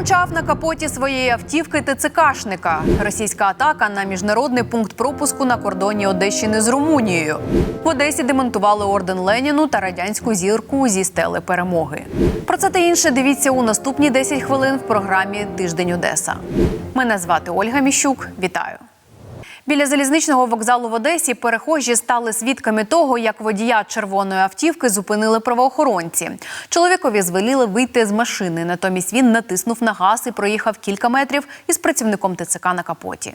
Промчав на капоті своєї автівки ТЦКшника. Російська атака на міжнародний пункт пропуску на кордоні Одещини з Румунією. В Одесі демонтували орден Леніну та радянську зірку зі стели перемоги. Про це та інше дивіться у наступні 10 хвилин в програмі Тиждень Одеса. Мене звати Ольга Міщук. Вітаю. Біля залізничного вокзалу в Одесі перехожі стали свідками того, як водія червоної автівки зупинили правоохоронці. Чоловікові звеліли вийти з машини. Натомість він натиснув на газ і проїхав кілька метрів із працівником ТЦК на капоті.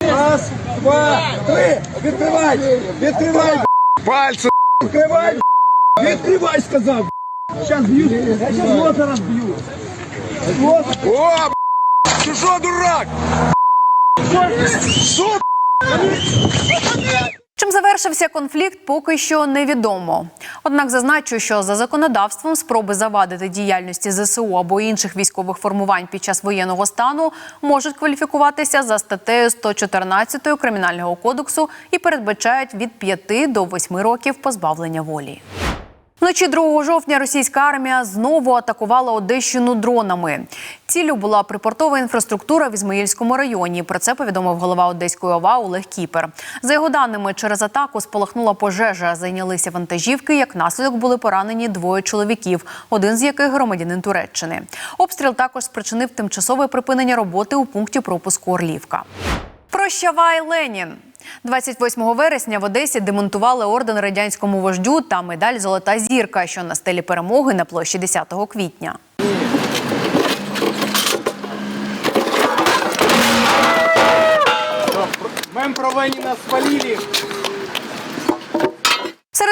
Раз, два, три. Відкривай! Відкривай! Пальцы, Відкривай! Відкривай, сказав! Зараз б'ю, я зараз лота о, ты что, дурак? Чим завершився конфлікт, поки що невідомо. Однак зазначу, що за законодавством спроби завадити діяльності ЗСУ або інших військових формувань під час воєнного стану можуть кваліфікуватися за статтею 114 Кримінального кодексу і передбачають від 5 до 8 років позбавлення волі. Вночі 2 жовтня російська армія знову атакувала Одещину дронами. Ціллю була припортова інфраструктура в Ізмаїльському районі. Про це повідомив голова Одеської ОВА Олег Кіпер. За його даними, через атаку спалахнула пожежа. Зайнялися вантажівки. Як наслідок були поранені двоє чоловіків, один з яких громадянин Туреччини. Обстріл також спричинив тимчасове припинення роботи у пункті пропуску Орлівка. Прощавай Ленін. 28 вересня в Одесі демонтували орден радянському вождю та медаль Золота зірка, що на стелі перемоги на площі 10 квітня. Мем провені нас спалили.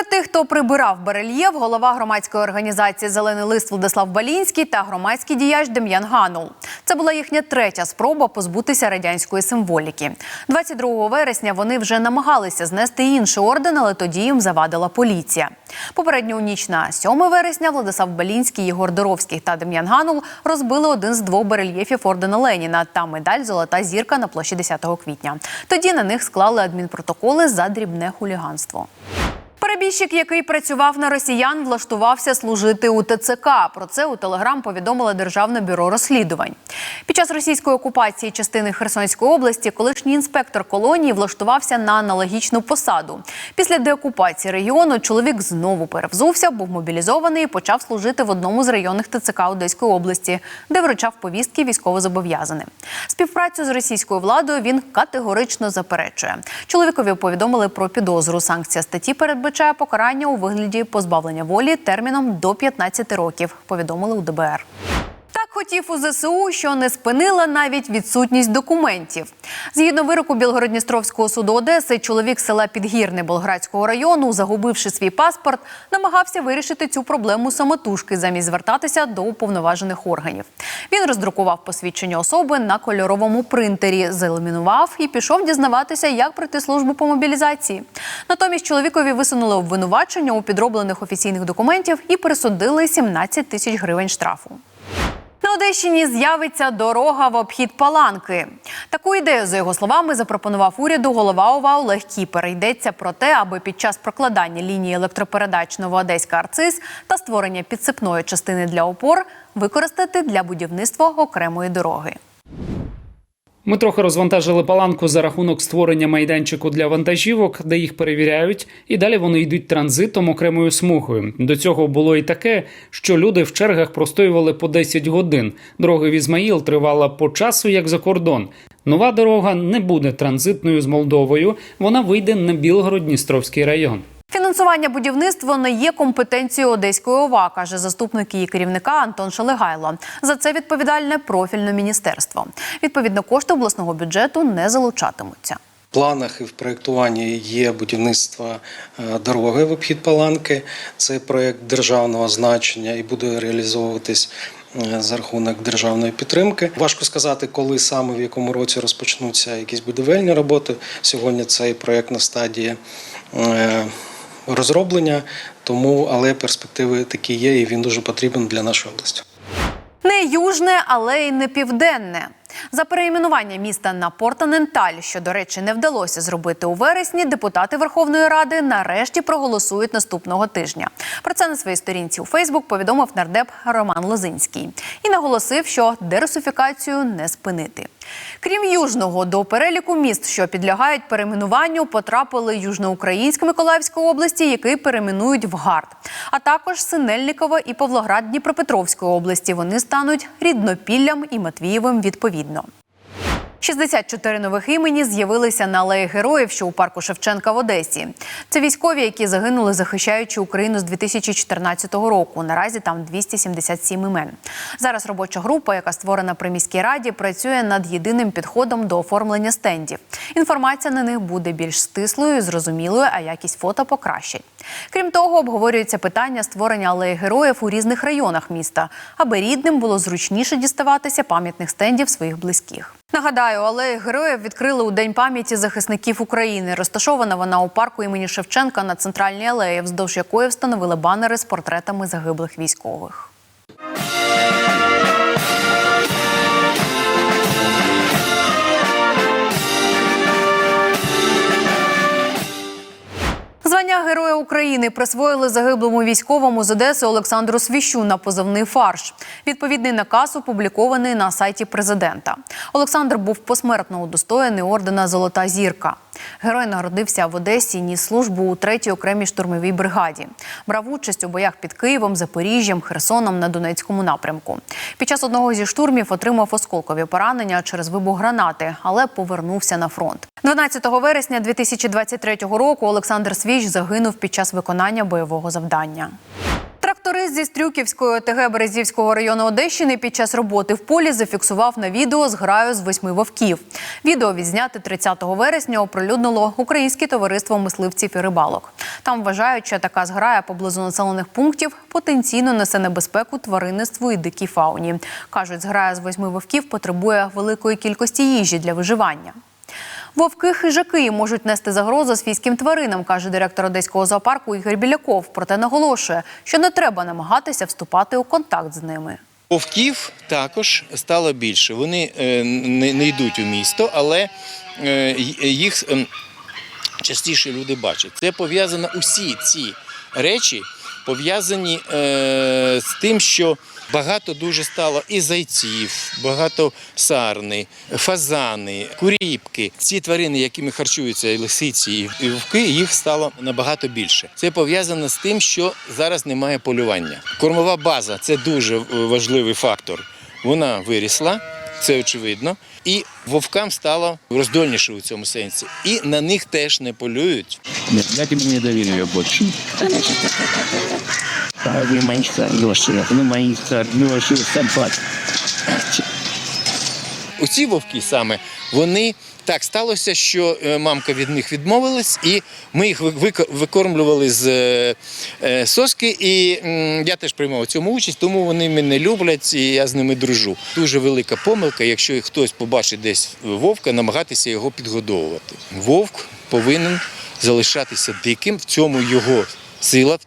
Серед тих, хто прибирав барельєф, голова громадської організації Зелений лист Владислав Балінський та громадський діяч Дем'ян Ганул. Це була їхня третя спроба позбутися радянської символіки. 22 вересня вони вже намагалися знести інший орден, але тоді їм завадила поліція. Попередню у ніч на 7 вересня Владислав Балінський, Єгор Доровський та Дем'ян Ганул розбили один з двох барельєфів ордена Леніна та медаль Золота зірка на площі 10 квітня. Тоді на них склали адмінпротоколи за дрібне хуліганство. Перебіжчик, який працював на росіян, влаштувався служити у ТЦК. Про це у телеграм повідомило Державне бюро розслідувань. Під час російської окупації частини Херсонської області колишній інспектор колонії влаштувався на аналогічну посаду. Після деокупації регіону чоловік знову перевзувся, був мобілізований і почав служити в одному з районних ТЦК Одеської області, де вручав повістки військовозобов'язаним. Співпрацю з російською владою він категорично заперечує. Чоловікові повідомили про підозру. Санкція статті передбачає покарання у вигляді позбавлення волі терміном до 15 років. Повідомили у ДБР. Хотів у ЗСУ, що не спинила навіть відсутність документів. Згідно вироку Білгородністровського суду Одеси, чоловік села Підгірне Болградського району, загубивши свій паспорт, намагався вирішити цю проблему самотужки замість звертатися до уповноважених органів. Він роздрукував посвідчення особи на кольоровому принтері, заламінував і пішов дізнаватися, як пройти службу по мобілізації. Натомість чоловікові висунули обвинувачення у підроблених офіційних документів і присудили 17 тисяч гривень штрафу. На Одещині з'явиться дорога в обхід Паланки. Таку ідею, за його словами, запропонував уряду голова ОВА Олег Кіпер. Йдеться про те, аби під час прокладання лінії електропередач Новоодеська Арцис та створення підсипної частини для опор використати для будівництва окремої дороги. Ми трохи розвантажили паланку за рахунок створення майданчику для вантажівок, де їх перевіряють, і далі вони йдуть транзитом окремою смугою. До цього було і таке, що люди в чергах простоювали по 10 годин. Дорога в Ізмаїл тривала по часу, як за кордон. Нова дорога не буде транзитною з Молдовою. Вона вийде на Білгород-Дністровський район. Фінансування будівництва не є компетенцією Одеської ОВА, каже заступник її керівника Антон Шелегайло. За це відповідальне профільне міністерство. Відповідно, кошти обласного бюджету не залучатимуться. В планах і в проєктуванні є будівництво е, дороги в обхід Паланки. Це проєкт державного значення і буде реалізовуватись е, за рахунок державної підтримки. Важко сказати, коли саме в якому році розпочнуться якісь будівельні роботи. Сьогодні цей проєкт на стадії е, розроблення, тому але перспективи такі є, і він дуже потрібен для нашої області. Не южне, але й не південне. За переіменування міста на Портаненталь, що, до речі, не вдалося зробити у вересні, депутати Верховної Ради нарешті проголосують наступного тижня. Про це на своїй сторінці у Фейсбук повідомив нардеп Роман Лозинський і наголосив, що дерусифікацію не спинити. Крім Южного, до переліку міст, що підлягають перейменуванню, потрапили Южноукраїнська Миколаївської області, який перейменують в ГАРД, а також Синельникова і Павлоград Дніпропетровської області. Вони стануть Ріднопіллям і Матвієвим відповідно. 64 нових імені з'явилися на алеї героїв, що у парку Шевченка в Одесі. Це військові, які загинули, захищаючи Україну з 2014 року. Наразі там 277 імен. Зараз робоча група, яка створена при міській раді, працює над єдиним підходом до оформлення стендів. Інформація на них буде більш стислою, зрозумілою, а якість фото покращать. Крім того, обговорюється питання створення алеї героїв у різних районах міста, аби рідним було зручніше діставатися пам'ятних стендів своїх близьких. Нагадаю, алею героїв відкрили у День пам'яті захисників України. Розташована вона у парку імені Шевченка на центральній алеї, вздовж якої встановили банери з портретами загиблих військових. України присвоїли загиблому військовому з Одеси Олександру Свіщу на позивний фарш. Відповідний наказ опублікований на сайті президента. Олександр був посмертно удостоєний ордена Золота зірка. Герой народився в Одесі, ніс службу у 3-й окремій штурмовій бригаді. Брав участь у боях під Києвом, Запоріжжям, Херсоном на Донецькому напрямку. Під час одного зі штурмів отримав осколкові поранення через вибух гранати, але повернувся на фронт. 12 вересня 2023 року Олександр Свіч загинув під час виконання бойового завдання. Зі Стрюківської ОТГ Березівського району Одещини під час роботи в полі зафіксував на відео зграю з восьми вовків. Відео відзняте 30 вересня оприлюднило Українське товариство мисливців і рибалок. Там вважають, що така зграя поблизу населених пунктів потенційно несе небезпеку тваринництву і дикій фауні. кажуть, зграя з восьми вовків потребує великої кількості їжі для виживання. Вовки хижаки можуть нести загрозу свійським тваринам, каже директор одеського зоопарку Ігор Біляков. Проте наголошує, що не треба намагатися вступати у контакт з ними. Вовків також стало більше. Вони е, не, йдуть у місто, але е, їх ем, частіше люди бачать. Це пов'язано усі ці речі пов'язані е, з тим, що багато дуже стало і зайців, багато сарни, фазани, куріпки. Ці тварини, якими харчуються і лисиці, і- вовки, їх стало набагато більше. Це пов'язано з тим, що зараз немає полювання. Кормова база це дуже важливий фактор. Вона вирісла, це очевидно. І вовкам стало роздольніше у цьому сенсі. І на них теж не полюють. Я тебе не доверяю больше. Вы мои Леша, вы мои Леша, собак. Оці вовки саме вони так сталося, що е, мамка від них відмовилась, і ми їх викормлювали з е, е, соски. І я теж приймав у цьому участь, тому вони мене люблять і я з ними дружу. Дуже велика помилка, якщо хтось побачить десь вовка, намагатися його підгодовувати. Вовк повинен залишатися диким, в цьому його сила,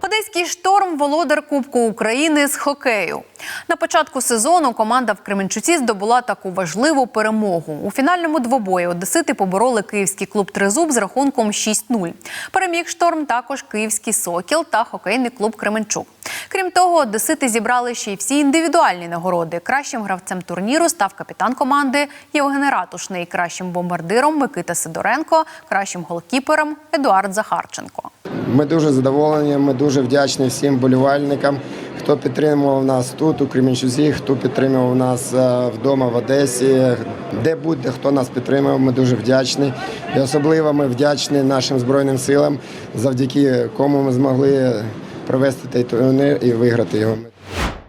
Одеський шторм володар Кубку України з хокею. На початку сезону команда в Кременчуці здобула таку важливу перемогу. У фінальному двобої одесити побороли київський клуб Тризуб з рахунком 6-0. Переміг шторм також київський Сокіл та хокейний клуб Кременчук. Крім того, одесити зібрали ще й всі індивідуальні нагороди. Кращим гравцем турніру став капітан команди Євген Ратушний, кращим бомбардиром Микита Сидоренко, кращим голкіпером Едуард Захарченко. Ми дуже задоволені, ми дуже вдячні всім болівальникам, хто підтримував нас тут, у Кремінчузі, хто підтримував нас е, вдома в Одесі, де будь-де хто нас підтримував, ми дуже вдячні. І особливо ми вдячні нашим Збройним силам, завдяки кому ми змогли провести цей турнір і виграти його.